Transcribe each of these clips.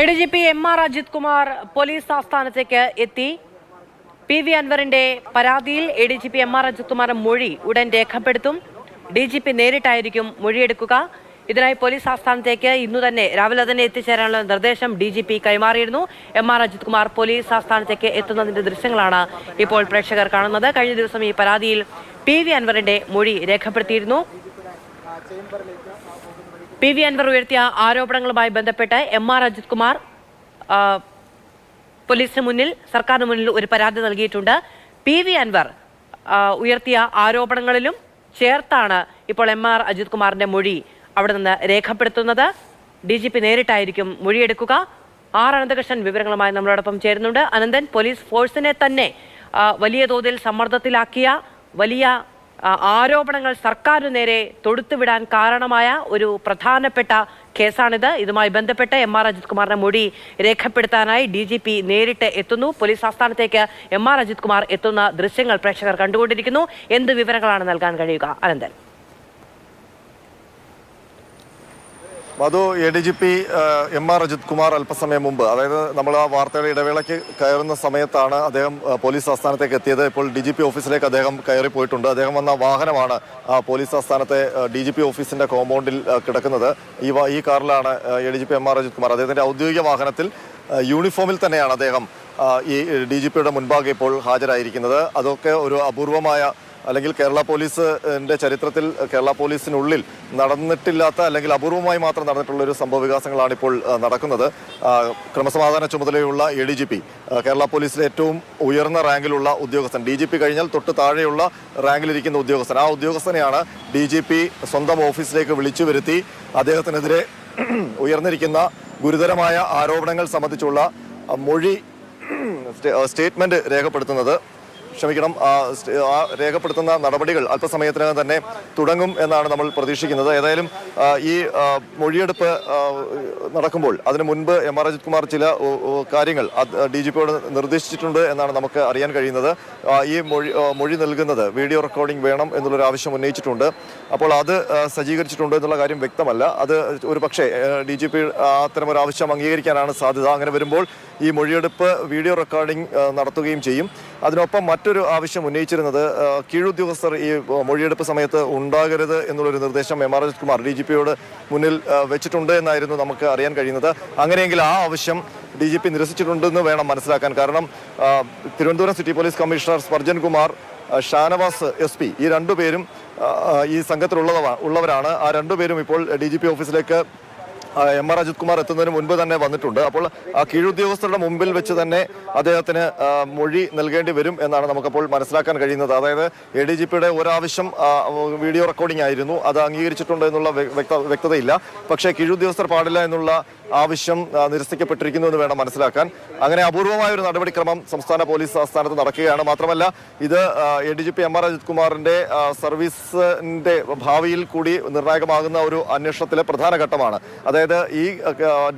A D G P M R Ajith Kumar police ആസ്ഥാനത്തേക്ക് എത്തി. P V അൻവറിന്റെ പരാതിയിൽ A D G P M R Ajith Kumar മൊഴി ഉടൻ രേഖപ്പെടുത്തും. D G P നേരിട്ടായിരിക്കും മൊഴിയെടുക്കുക. ഇതിനായി പോലീസ് ആസ്ഥാനത്തേക്ക് ഇന്നു തന്നെ രാവിലെ തന്നെ എത്തിച്ചേരാനുള്ള നിർദ്ദേശം D G P കൈമാറിയിരുന്നു. M R Ajith Kumar police ആസ്ഥാനത്തേക്ക് എത്തുന്നതിന്റെ ദൃശ്യങ്ങളാണ് ഇപ്പോൾ പ്രേക്ഷകർ കാണുന്നത്. കഴിഞ്ഞ ദിവസം ഈ പരാതിയിൽ പി വി അൻവറിന്റെ മൊഴി രേഖപ്പെടുത്തിയിരുന്നു. പി വി അൻവർ ഉയർത്തിയ ആരോപണങ്ങളുമായി ബന്ധപ്പെട്ട് എം ആർ അജിത് കുമാർ പോലീസിന് മുന്നിൽ സർക്കാരിന് മുന്നിൽ ഒരു പരാതി നൽകിയിട്ടുണ്ട്. പി വി അൻവർ ഉയർത്തിയ ആരോപണങ്ങളിലും ചേർത്താണ് ഇപ്പോൾ എം ആർ അജിത് കുമാറിന്റെ മൊഴി അവിടെ നിന്ന് രേഖപ്പെടുത്തുന്നത്. ഡി ജി പി നേരിട്ടായിരിക്കും മൊഴിയെടുക്കുക. ആർ അനന്തകൃഷ്ണൻ വിവരങ്ങളുമായി നമ്മളോടൊപ്പം ചേരുന്നുണ്ട്. അനന്തൻ പോലീസ് ഫോഴ്സിനെ തന്നെ വലിയ തോതിൽ സമ്മർദ്ദത്തിലാക്കിയ വലിയ ആരോപണങ്ങൾ സർക്കാരിന് നേരെ തൊടുത്തുവിടാൻ കാരണമായ ഒരു പ്രധാനപ്പെട്ട കേസാണിത്. ഇതുമായി ബന്ധപ്പെട്ട് എം ആർ അജിത് കുമാറിന്റെ മൊഴി രേഖപ്പെടുത്താനായി ഡി ജി പി നേരിട്ട് എത്തുന്നു. പോലീസ് ആസ്ഥാനത്തേക്ക് എം ആർ അജിത് കുമാർ എത്തുന്ന ദൃശ്യങ്ങൾ പ്രേക്ഷകർ കണ്ടുകൊണ്ടിരിക്കുന്നു. എന്ത് വിവരങ്ങളാണ് നൽകാൻ കഴിയുക? Ananthan. Madhu A D G P M R Ajith Kumar അല്പസമയം മുമ്പ് അതായത് നമ്മൾ ആ വാർത്തയുടെ ഇടവേളയ്ക്ക് കയറുന്ന സമയത്താണ് അദ്ദേഹം പോലീസ് ആസ്ഥാനത്തേക്ക് എത്തിയത്. ഇപ്പോൾ ഡി ജി പി ഓഫീസിലേക്ക് അദ്ദേഹം കയറി പോയിട്ടുണ്ട്. അദ്ദേഹം വന്ന വാഹനമാണ് പോലീസ് ആസ്ഥാനത്തെ ഡി ജി പി ഓഫീസിന്റെ കോമ്പൗണ്ടിൽ കിടക്കുന്നത്. ഈ ഈ കാറിലാണ് A D G P M R Ajith Kumar. അദ്ദേഹത്തിന്റെ ഔദ്യോഗിക വാഹനത്തിൽ യൂണിഫോമിൽ തന്നെയാണ് അദ്ദേഹം ഈ ഡി ജി പിയുടെ മുൻപാകെ ഇപ്പോൾ ഹാജരായിരിക്കുന്നത്. അതൊക്കെ ഒരു അപൂർവമായ അല്ലെങ്കിൽ കേരള പോലീസിന്റെ ചരിത്രത്തിൽ കേരള പോലീസിനുള്ളിൽ നടന്നിട്ടില്ലാത്ത അല്ലെങ്കിൽ അപൂർവമായി മാത്രം നടന്നിട്ടുള്ള ഒരു സംഭവ വികാസങ്ങളാണ് ഇപ്പോൾ നടക്കുന്നത്. ക്രമസമാധാന ചുമതലയുള്ള A D G P Kerala പോലീസിലെ ഏറ്റവും ഉയർന്ന റാങ്കിലുള്ള ഉദ്യോഗസ്ഥൻ. ഡി ജി പി കഴിഞ്ഞാൽ തൊട്ട് താഴെയുള്ള റാങ്കിലിരിക്കുന്ന ഉദ്യോഗസ്ഥൻ. ആ ഉദ്യോഗസ്ഥനെയാണ് ഡി ജി പി സ്വന്തം ഓഫീസിലേക്ക് വിളിച്ചു വരുത്തി അദ്ദേഹത്തിനെതിരെ ഉയർന്നിരിക്കുന്ന ഗുരുതരമായ ആരോപണങ്ങൾ സംബന്ധിച്ചുള്ള മൊഴി സ്റ്റേറ്റ്മെന്റ് രേഖപ്പെടുത്തുന്നത്. ക്ഷമിക്കണം. ആ രേഖപ്പെടുത്തുന്ന നടപടികൾ അല്പസമയത്തിനകം തന്നെ തുടങ്ങും എന്നാണ് നമ്മൾ പ്രതീക്ഷിക്കുന്നത്. ഏതായാലും ഈ മൊഴിയെടുപ്പ് നടക്കുമ്പോൾ അതിനു മുൻപ് എം ആർ അജിത് കുമാർ ചില കാര്യങ്ങൾ ഡി ജി പിയോട് നിർദ്ദേശിച്ചിട്ടുണ്ട് എന്നാണ് നമുക്ക് അറിയാൻ കഴിയുന്നത്. ഈ മൊഴി മൊഴി നൽകുന്നത് വീഡിയോ റെക്കോർഡിംഗ് വേണം എന്നുള്ളൊരു ആവശ്യം ഉന്നയിച്ചിട്ടുണ്ട്. അപ്പോൾ അത് സജ്ജീകരിച്ചിട്ടുണ്ട് എന്നുള്ള കാര്യം വ്യക്തമല്ല. അത് ഒരു പക്ഷേ ഡി ജി പി അത്തരം ഒരു ആവശ്യം അംഗീകരിക്കാനാണ് സാധ്യത. അങ്ങനെ വരുമ്പോൾ ഈ മൊഴിയെടുപ്പ് വീഡിയോ റെക്കോർഡിംഗ് നടത്തുകയും ചെയ്യും. അതിനൊപ്പം മറ്റൊരു ആവശ്യം ഉന്നയിച്ചിരുന്നത് കീഴുദ്യോഗസ്ഥർ ഈ മൊഴിയെടുപ്പ് സമയത്ത് ഉണ്ടാകരുത് എന്നുള്ളൊരു നിർദ്ദേശം M R Ajith Kumar D G പിയോട് മുന്നിൽ വെച്ചിട്ടുണ്ട് എന്നായിരുന്നു നമുക്ക് അറിയാൻ കഴിയുന്നത്. അങ്ങനെയെങ്കിൽ ആ ആവശ്യം ഡി ജി പി നിരസിച്ചിട്ടുണ്ടെന്ന് വേണം മനസ്സിലാക്കാൻ. കാരണം Thiruvananthapuram city police commissioner Sparjan Kumar Shanavas S P ഈ രണ്ടുപേരും ഈ സംഘത്തിലുള്ളവ ഉള്ളവരാണ്. ആ രണ്ടുപേരും ഇപ്പോൾ ഡി ജി പി ഓഫീസിലേക്ക് എം ആർ അജിത് കുമാർ എത്തുന്നതിന് മുൻപ് തന്നെ വന്നിട്ടുണ്ട്. അപ്പോൾ ആ കീഴുദ്യോഗസ്ഥരുടെ മുമ്പിൽ വെച്ച് തന്നെ അദ്ദേഹത്തിന് മൊഴി നൽകേണ്ടി വരും എന്നാണ് നമുക്കപ്പോൾ മനസ്സിലാക്കാൻ കഴിയുന്നത്. അതായത് എ ഡി ജി പിയുടെ ഒരാവശ്യം വീഡിയോ റെക്കോർഡിംഗ് ആയിരുന്നു. അത് അംഗീകരിച്ചിട്ടുണ്ട് എന്നുള്ള വ്യക്ത വ്യക്തതയില്ല. പക്ഷേ കീഴുദ്യോഗസ്ഥർ പാടില്ല എന്നുള്ള ആവശ്യം നിരസിക്കപ്പെട്ടിരിക്കുന്നു എന്ന് വേണം മനസ്സിലാക്കാൻ. അങ്ങനെ അപൂർവമായ ഒരു നടപടിക്രമം സംസ്ഥാന പോലീസ് ആസ്ഥാനത്ത് നടക്കുകയാണ്. മാത്രമല്ല ഇത് A D G P M R Ajith കുമാറിന്റെ സർവീസിന്റെ ഭാവിയിൽ കൂടി നിർണായകമാകുന്ന ഒരു അന്വേഷണത്തിലെ പ്രധാന ഘട്ടമാണ്. അതായത് ഈ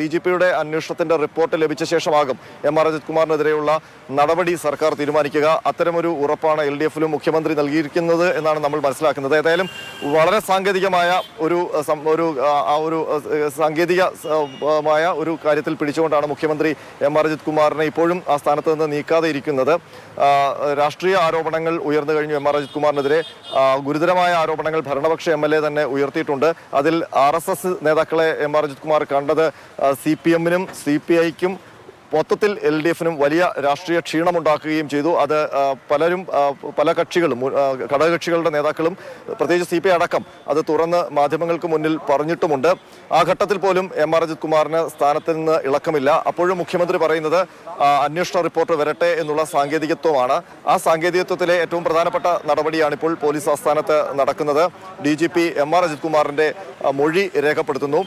ഡി ജി പിയുടെ അന്വേഷണത്തിന്റെ റിപ്പോർട്ട് ലഭിച്ച ശേഷമാകും എം ആർ അജിത് കുമാറിനെതിരെയുള്ള നടപടി സർക്കാർ തീരുമാനിക്കുക. അത്തരമൊരു ഉറപ്പാണ് എൽ ഡി എഫിലും മുഖ്യമന്ത്രി നൽകിയിരിക്കുന്നത് എന്നാണ് നമ്മൾ മനസ്സിലാക്കുന്നത്. ഏതായാലും വളരെ സാങ്കേതികമായ ഒരു ഒരു ആ, ഒരു സാങ്കേതികമായ സാങ്കേതിക മായ ഒരു കാര്യത്തിൽ പിടിച്ചുകൊണ്ടാണ് മുഖ്യമന്ത്രി എം ആർ അജിത് കുമാറിനെ ഇപ്പോഴും ആ സ്ഥാനത്ത് നിന്ന് നീക്കാതെ ഇരിക്കുന്നത്. രാഷ്ട്രീയ ആരോപണങ്ങൾ ഉയർന്നു കഴിഞ്ഞു എം ആർ അജിത് കുമാറിനെതിരെ. ഗുരുതരമായ ആരോപണങ്ങൾ ഭരണപക്ഷ എം എൽ എ തന്നെ ഉയർത്തിയിട്ടുണ്ട്. അതിൽ ആർ എസ് എസ് നേതാക്കളെ എം ആർ അജിത് കുമാർ കണ്ടത്. സി പി എമ്മിനും സി പി ഐക്കും മൊത്തത്തിൽ എൽ ഡി എഫിനും വലിയ രാഷ്ട്രീയ ക്ഷീണമുണ്ടാക്കുകയും ചെയ്തു. അത് പലരും പല കക്ഷികളും ഘടകകക്ഷികളുടെ നേതാക്കളും പ്രത്യേകിച്ച് സി പി അടക്കം അത് തുറന്ന് മാധ്യമങ്ങൾക്ക് മുന്നിൽ പറഞ്ഞിട്ടുമുണ്ട്. ആ ഘട്ടത്തിൽ പോലും എം ആർ അജിത് കുമാറിന് സ്ഥാനത്ത് നിന്ന് ഇളക്കമില്ല. അപ്പോഴും മുഖ്യമന്ത്രി പറയുന്നത് അന്വേഷണ റിപ്പോർട്ട് വരട്ടെ എന്നുള്ള സാങ്കേതികത്വമാണ്. ആ സാങ്കേതികത്വത്തിലെ ഏറ്റവും പ്രധാനപ്പെട്ട നടപടിയാണ് ഇപ്പോൾ പോലീസ് ആസ്ഥാനത്ത് നടക്കുന്നത്. D G P M R Ajith കുമാറിന്റെ മൊഴി രേഖപ്പെടുത്തുന്നു.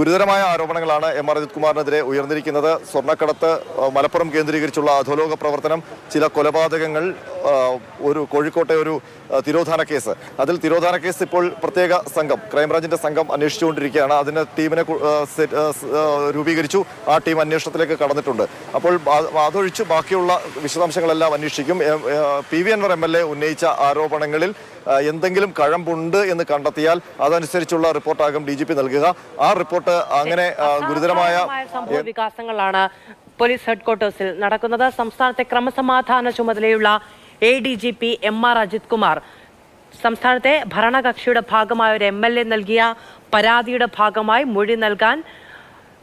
ഗുരുതരമായ ആരോപണങ്ങളാണ് എം ആർ അജിത് കുമാറിനെതിരെ ഉയർന്നിരിക്കുന്നത്. പറയുന്നത് സ്വർണക്കടത്ത് മലപ്പുറം കേന്ദ്രീകരിച്ചുള്ള അധോലോക പ്രവർത്തനം ചില കൊലപാതകങ്ങൾ ഒരു കോഴിക്കോട്ടെ ഒരു തിരോധാന കേസ്. അതിൽ തിരോധാന കേസ് ഇപ്പോൾ പ്രത്യേക സംഘം ക്രൈംബ്രാഞ്ചിന്റെ സംഘം അന്വേഷിച്ചുകൊണ്ടിരിക്കുകയാണ്. അതിന് ടീമിനെ രൂപീകരിച്ചു. ആ ടീം അന്വേഷണത്തിലേക്ക് കടന്നിട്ടുണ്ട്. അപ്പോൾ അതൊഴിച്ച് ബാക്കിയുള്ള വിശദാംശങ്ങളെല്ലാം അന്വേഷിക്കും. P V Anvar M L A ഉന്നയിച്ച ആരോപണങ്ങളിൽ എന്തെങ്കിലും കഴമ്പുണ്ട് എന്ന് കണ്ടെത്തിയാൽ അതനുസരിച്ചുള്ള റിപ്പോർട്ടാകും ഡി ജി പി നൽകുക. ആ റിപ്പോർട്ട് അങ്ങനെ ഗുരുതരമായ അസാധാരണമായ സംഭവ വികാസങ്ങളാണ് പോലീസ് ഹെഡ്ക്വാർട്ടേഴ്സിൽ നടക്കുന്നത്. സംസ്ഥാനത്തെ ക്രമസമാധാന ചുമതലയുള്ള A D G P M R Ajith Kumar. സംസ്ഥാനത്തെ ഭരണകക്ഷിയുടെ ഭാഗമായ ഒരു എം എൽ എ നൽകിയ പരാതിയുടെ ഭാഗമായി മൊഴി നൽകാൻ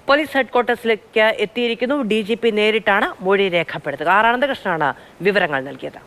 പോലീസ് ഹെഡ്ക്വാർട്ടേഴ്സിലേക്ക് എത്തിയിരിക്കുന്നു. ഡി ജി പി നേരിട്ടാണ് മൊഴി രേഖപ്പെടുത്തുക. ആർ അനന്തകൃഷ്ണനാണ് വിവരങ്ങൾ നൽകിയത്.